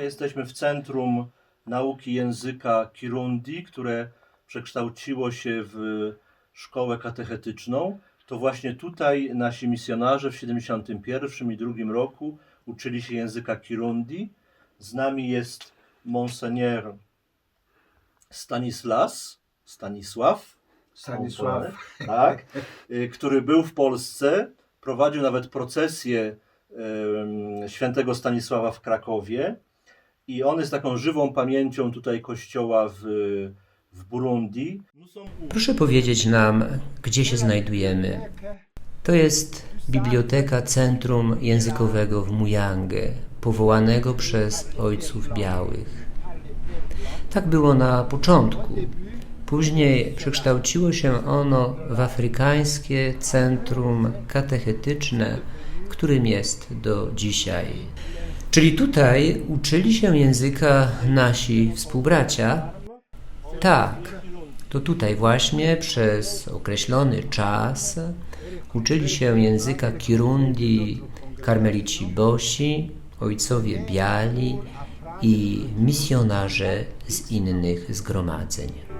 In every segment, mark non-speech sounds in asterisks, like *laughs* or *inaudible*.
jesteśmy w Centrum Nauki Języka Kirundi, które przekształciło się w szkołę katechetyczną. To właśnie tutaj nasi misjonarze w 71 i 2 roku uczyli się języka Kirundi. Z nami jest Monseigneur Stanislas, Stanisław, Stanisław. tak, *laughs* który był w Polsce, prowadził nawet procesję świętego Stanisława w Krakowie i on jest taką żywą pamięcią tutaj kościoła w, w Burundi. Proszę powiedzieć nam, gdzie się znajdujemy. To jest Biblioteka Centrum Językowego w Muyange, powołanego przez Ojców Białych. Tak było na początku. Później przekształciło się ono w Afrykańskie Centrum Katechetyczne, którym jest do dzisiaj. Czyli tutaj uczyli się języka nasi współbracia? Tak, to tutaj właśnie przez określony czas uczyli się języka Kirundi karmelici Bosi, ojcowie biali i misjonarze z innych zgromadzeń.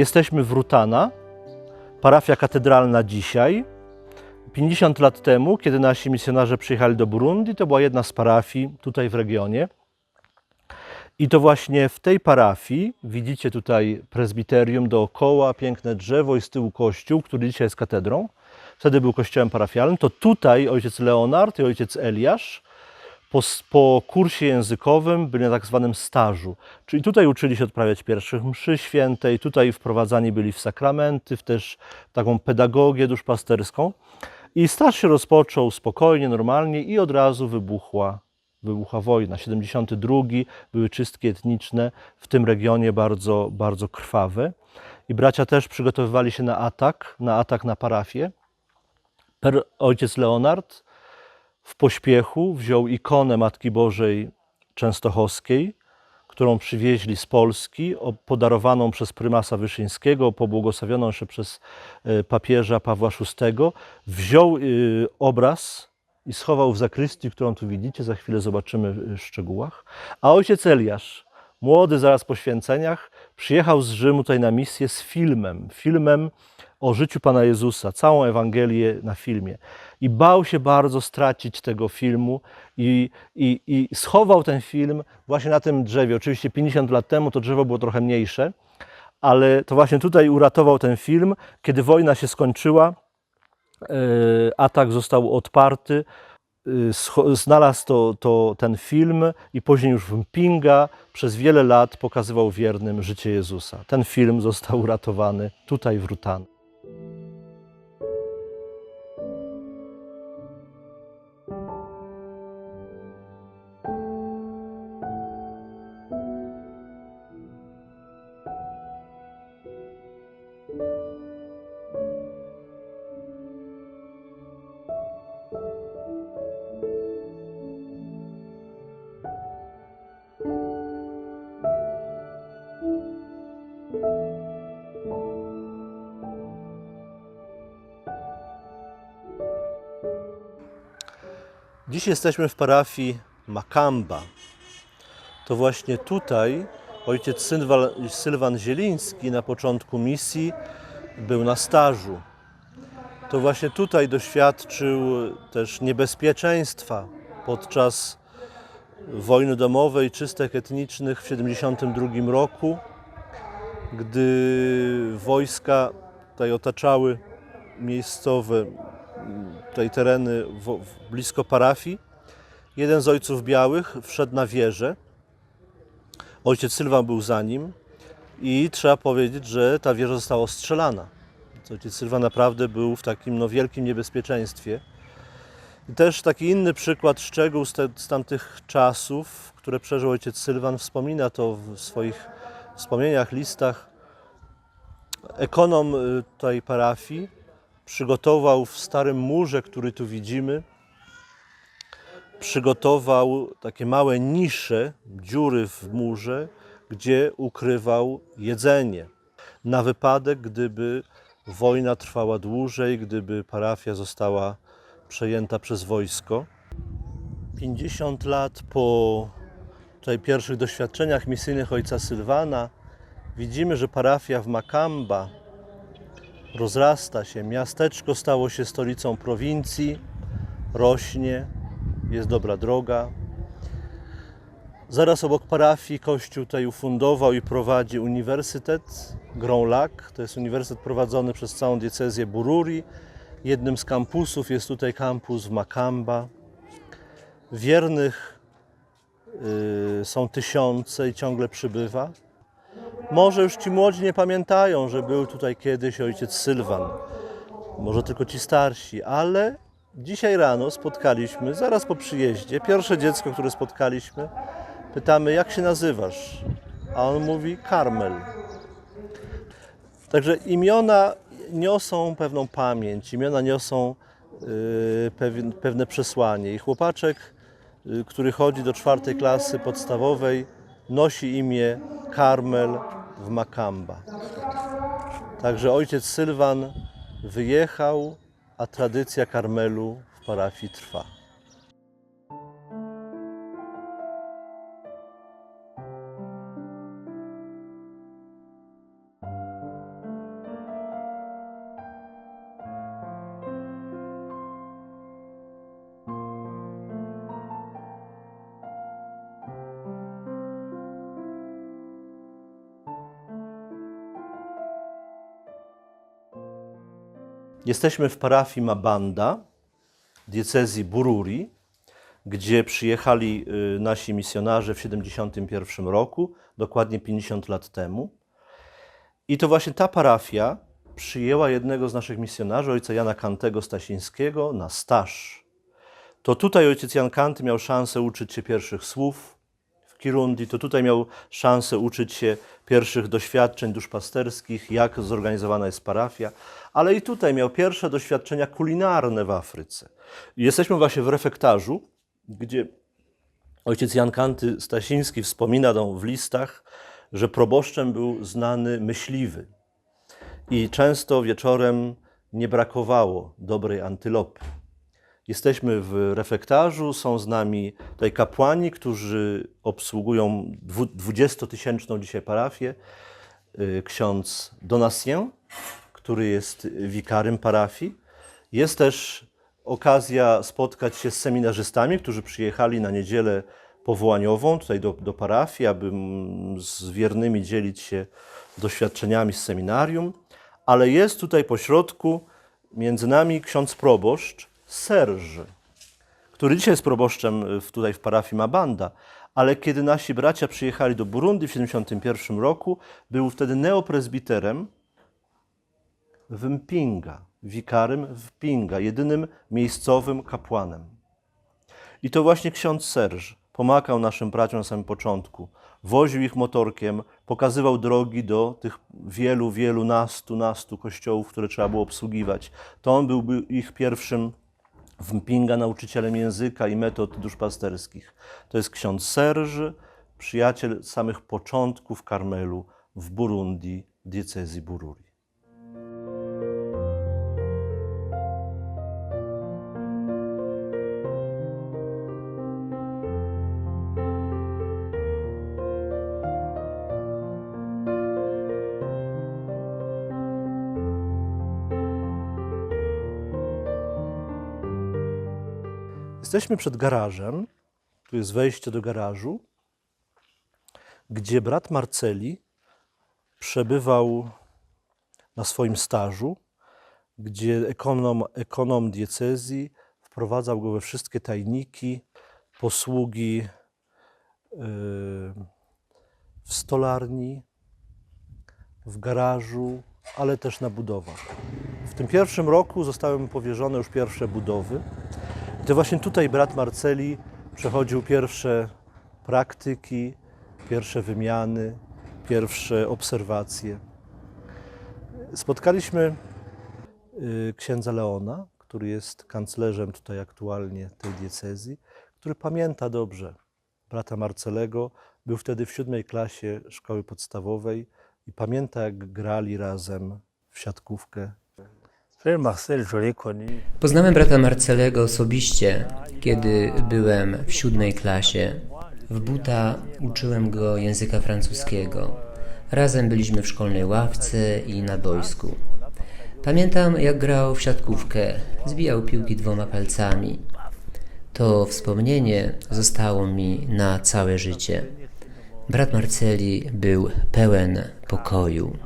Jesteśmy w Rutana, parafia katedralna dzisiaj. 50 lat temu, kiedy nasi misjonarze przyjechali do Burundi, to była jedna z parafii tutaj w regionie. I to właśnie w tej parafii widzicie tutaj prezbiterium dookoła, piękne drzewo i z tyłu kościół, który dzisiaj jest katedrą. Wtedy był kościołem parafialnym. To tutaj ojciec Leonard i ojciec Eliasz po, po kursie językowym byli na tak zwanym stażu. Czyli tutaj uczyli się odprawiać pierwszych mszy świętej, tutaj wprowadzani byli w sakramenty, w też taką pedagogię duszpasterską. I staż się rozpoczął spokojnie, normalnie i od razu wybuchła, wybuchła wojna. 72 były czystki etniczne w tym regionie bardzo, bardzo krwawe. I bracia też przygotowywali się na atak, na atak na parafię. Per, ojciec Leonard w pośpiechu wziął ikonę Matki Bożej Częstochowskiej, którą przywieźli z Polski, podarowaną przez prymasa Wyszyńskiego, pobłogosławioną jeszcze przez e, papieża Pawła VI. Wziął y, obraz i schował w zakrystii, którą tu widzicie, za chwilę zobaczymy w szczegółach. A ojciec Eliasz, młody zaraz po święceniach, przyjechał z Rzymu tutaj na misję z filmem, filmem o życiu Pana Jezusa, całą Ewangelię na filmie. I bał się bardzo stracić tego filmu i, i, i schował ten film właśnie na tym drzewie. Oczywiście 50 lat temu to drzewo było trochę mniejsze, ale to właśnie tutaj uratował ten film. Kiedy wojna się skończyła, e, atak został odparty, e, znalazł to, to, ten film i później już w Mpinga przez wiele lat pokazywał wiernym życie Jezusa. Ten film został uratowany tutaj w Rutan. thank you Dziś jesteśmy w parafii Makamba. To właśnie tutaj ojciec Sylwan, Zieliński na początku misji był na stażu. To właśnie tutaj doświadczył też niebezpieczeństwa podczas wojny domowej, czystek etnicznych w 1972 roku, gdy wojska tutaj otaczały miejscowe tej tereny wo- w- blisko parafii. Jeden z ojców białych wszedł na wieżę. Ojciec Sylwan był za nim i trzeba powiedzieć, że ta wieża została ostrzelana. Ojciec Sylwan naprawdę był w takim no, wielkim niebezpieczeństwie. I też taki inny przykład, szczegół z, te, z tamtych czasów, które przeżył ojciec Sylwan, wspomina to w swoich wspomnieniach, listach. Ekonom y, tej parafii przygotował w starym murze, który tu widzimy, przygotował takie małe nisze, dziury w murze, gdzie ukrywał jedzenie. Na wypadek, gdyby wojna trwała dłużej, gdyby parafia została przejęta przez wojsko. 50 lat po tutaj pierwszych doświadczeniach misyjnych ojca Sylwana widzimy, że parafia w Makamba rozrasta się. Miasteczko stało się stolicą prowincji, rośnie, jest dobra droga. Zaraz obok parafii kościół tutaj ufundował i prowadzi uniwersytet Grand Lac. To jest uniwersytet prowadzony przez całą diecezję Bururi. Jednym z kampusów jest tutaj kampus Makamba. Wiernych y, są tysiące i ciągle przybywa. Może już ci młodzi nie pamiętają, że był tutaj kiedyś ojciec Sylwan. Może tylko ci starsi, ale dzisiaj rano spotkaliśmy, zaraz po przyjeździe, pierwsze dziecko, które spotkaliśmy, pytamy, jak się nazywasz? A on mówi Karmel. Także imiona niosą pewną pamięć, imiona niosą y, pewne przesłanie. I chłopaczek, y, który chodzi do czwartej klasy podstawowej, nosi imię Karmel w Makamba. Także ojciec Sylwan wyjechał, a tradycja Karmelu w parafii trwa. Jesteśmy w parafii Mabanda, diecezji Bururi, gdzie przyjechali y, nasi misjonarze w 71 roku, dokładnie 50 lat temu. I to właśnie ta parafia przyjęła jednego z naszych misjonarzy, ojca Jana Kantego Stasińskiego, na staż. To tutaj ojciec Jan Kanty miał szansę uczyć się pierwszych słów Kirundi, to tutaj miał szansę uczyć się pierwszych doświadczeń duszpasterskich, jak zorganizowana jest parafia, ale i tutaj miał pierwsze doświadczenia kulinarne w Afryce. Jesteśmy właśnie w refektarzu, gdzie ojciec Jan Kanty Stasiński wspomina w listach, że proboszczem był znany myśliwy i często wieczorem nie brakowało dobrej antylopy. Jesteśmy w refektarzu, są z nami tutaj kapłani, którzy obsługują dwu- 20-tysięczną dzisiaj parafię. Y, Ksiądz Donatien, który jest wikarym parafii. Jest też okazja spotkać się z seminarzystami, którzy przyjechali na niedzielę powołaniową tutaj do, do parafii, aby z wiernymi dzielić się doświadczeniami z seminarium. Ale jest tutaj pośrodku między nami ksiądz proboszcz Serge, który dzisiaj jest proboszczem w, tutaj w parafii Mabanda, ale kiedy nasi bracia przyjechali do Burundi w 1971 roku, był wtedy neoprezbiterem w Mpinga, wikarym w Mpinga, jedynym miejscowym kapłanem. I to właśnie ksiądz Serż pomagał naszym braciom na samym początku. Woził ich motorkiem, pokazywał drogi do tych wielu, wielu nastu, nastu kościołów, które trzeba było obsługiwać. To on byłby ich pierwszym w Mpinga nauczycielem języka i metod duszpasterskich. To jest ksiądz Serż, przyjaciel samych początków Karmelu w Burundi, diecezji Bururi. Jesteśmy przed garażem. Tu jest wejście do garażu, gdzie brat Marceli przebywał na swoim stażu, gdzie ekonom, ekonom diecezji wprowadzał go we wszystkie tajniki, posługi yy, w stolarni, w garażu, ale też na budowach. W tym pierwszym roku zostały mu powierzone już pierwsze budowy. I to właśnie tutaj brat Marceli przechodził pierwsze praktyki, pierwsze wymiany, pierwsze obserwacje. Spotkaliśmy y, księdza Leona, który jest kanclerzem tutaj aktualnie tej diecezji, który pamięta dobrze brata Marcelego. Był wtedy w siódmej klasie szkoły podstawowej i pamięta, jak grali razem w siatkówkę. Poznałem brata Marcelego osobiście, kiedy byłem w siódmej klasie. W buta uczyłem go języka francuskiego. Razem byliśmy w szkolnej ławce i na boisku. Pamiętam, jak grał w siatkówkę, zbijał piłki dwoma palcami. To wspomnienie zostało mi na całe życie. Brat Marceli był pełen pokoju.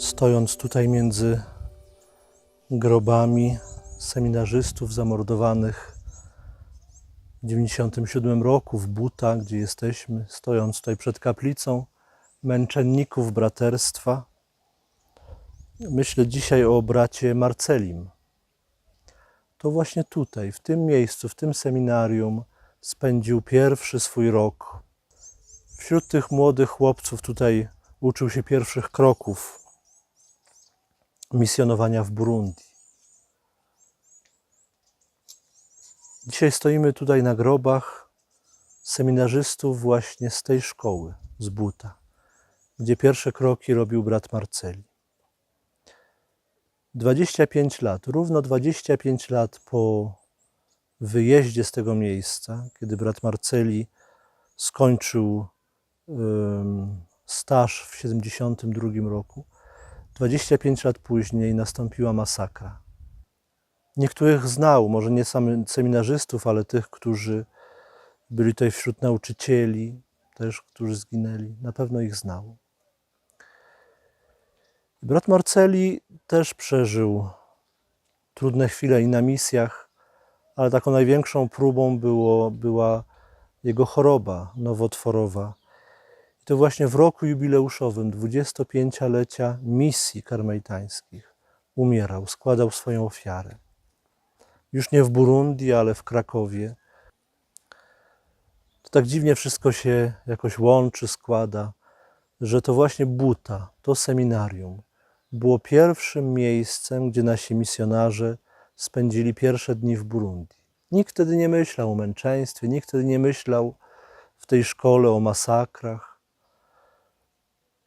Stojąc tutaj między grobami seminarzystów zamordowanych w 97 roku w Buta, gdzie jesteśmy, stojąc tutaj przed kaplicą męczenników braterstwa, myślę dzisiaj o bracie Marcelim. To właśnie tutaj, w tym miejscu, w tym seminarium spędził pierwszy swój rok. Wśród tych młodych chłopców tutaj uczył się pierwszych kroków misjonowania w Burundi. Dzisiaj stoimy tutaj na grobach seminarzystów właśnie z tej szkoły, z Buta, gdzie pierwsze kroki robił brat Marceli. 25 lat, równo 25 lat po wyjeździe z tego miejsca, kiedy brat Marceli skończył ym, staż w 72 roku, 25 lat później nastąpiła masakra. Niektórych znał, może nie samych seminarzystów, ale tych, którzy byli tutaj wśród nauczycieli, też którzy zginęli. Na pewno ich znał. Brat Marceli też przeżył trudne chwile i na misjach, ale taką największą próbą było, była jego choroba nowotworowa. To właśnie w roku jubileuszowym 25-lecia misji karmelitańskich umierał, składał swoją ofiarę. Już nie w Burundi, ale w Krakowie. To tak dziwnie wszystko się jakoś łączy, składa, że to właśnie Buta, to seminarium, było pierwszym miejscem, gdzie nasi misjonarze spędzili pierwsze dni w Burundi. Nikt wtedy nie myślał o męczeństwie, nikt wtedy nie myślał w tej szkole o masakrach.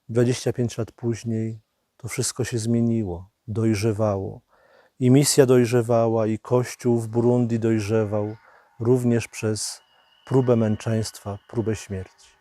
25 lat później to wszystko się zmieniło, dojrzewało. I misja dojrzewała, i Kościół w Burundi dojrzewał, również przez próbę męczeństwa, próbę śmierci.